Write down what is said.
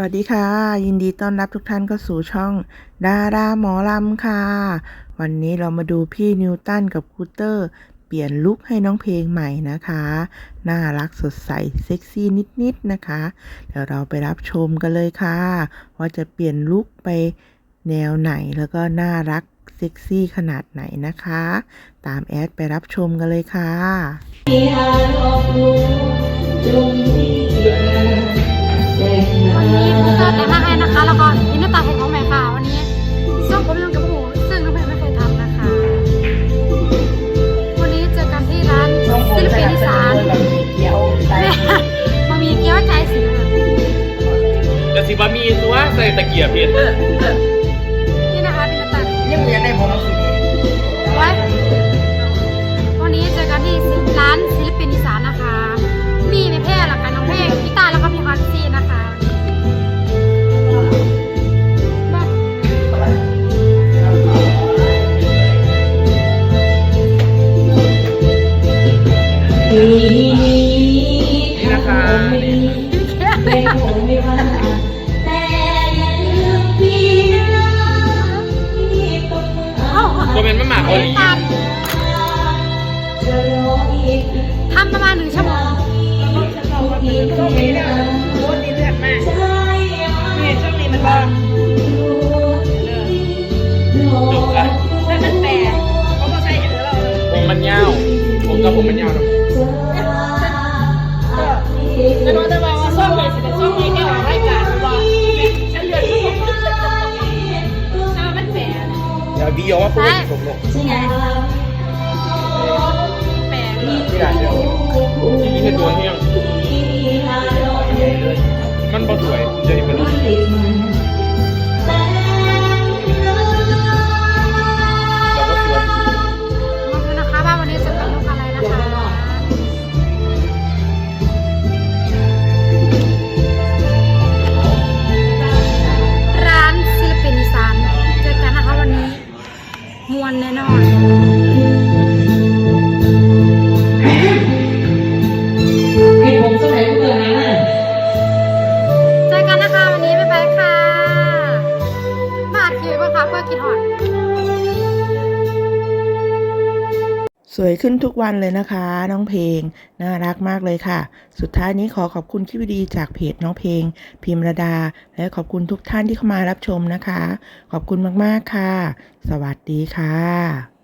วัสดีค่ะ ยินดีต้อนรับทุกท่านเข้าสู่ช่อง ดาราหมอลำค่ะ วันนี้เรามาดูพี่นิวตันกับคูเตอร์ เปลี่ยนลุคให้น้องเพลงใหม่นะคะ น่ารักสดใส เซ็กซี่นิดๆนะคะ เดี๋ยวเราไปรับชมกันเลยค่ะ ว่าจะเปลี่ยนลุคไปแนวไหนแล้วก็น่ารักเซ็กซี่ขนาดไหนนะคะ ตามแอดไปรับชมกันเลยค่ะ สิบะมีตัวใส่ตะเกียบเห็นนี่นะคะเป็นตัดยังอยากได้ผมสิไว้วันนี้เจอกันที่ร้านศิลปินอีสานนะคะ มีไม่แพ้หลักกันน้องเพลงพี่ตาแล้วก็พี่ฮอนซีนะคะมาปีนี้ทำไม่ไม่คง เอ้าตัวเป็นมะหมาเกาหลีตามจะรออีกทำประมาณหนึ่งชั่วโมงทีก็ไม่นานโคตรดีเลือดมากใจนี่ช่วงนี้มันบ้าจบละแล้วมันแปลกเขาก็ใส่เยอะเราเลยผมมันยาว ผมกับผมมันยาวนะ เดี๋ยวบีเอาว่าผมเป็นผมลงแปลกไม่ได้เดียวที่นี่เป็นตัวเฮี้ยงมันบ่สวยเดี๋ยวนี้มันเรา มวนแน่นอน สวยขึ้นทุกวันเลยนะคะ น้องเพลง น่ารักมากเลยค่ะ สุดท้ายนี้ขอขอบคุณคลิปดีจากเพจน้องเพลง พิมรดา และขอบคุณทุกท่านที่เข้ามารับชมนะคะ ขอบคุณมากๆค่ะ สวัสดีค่ะ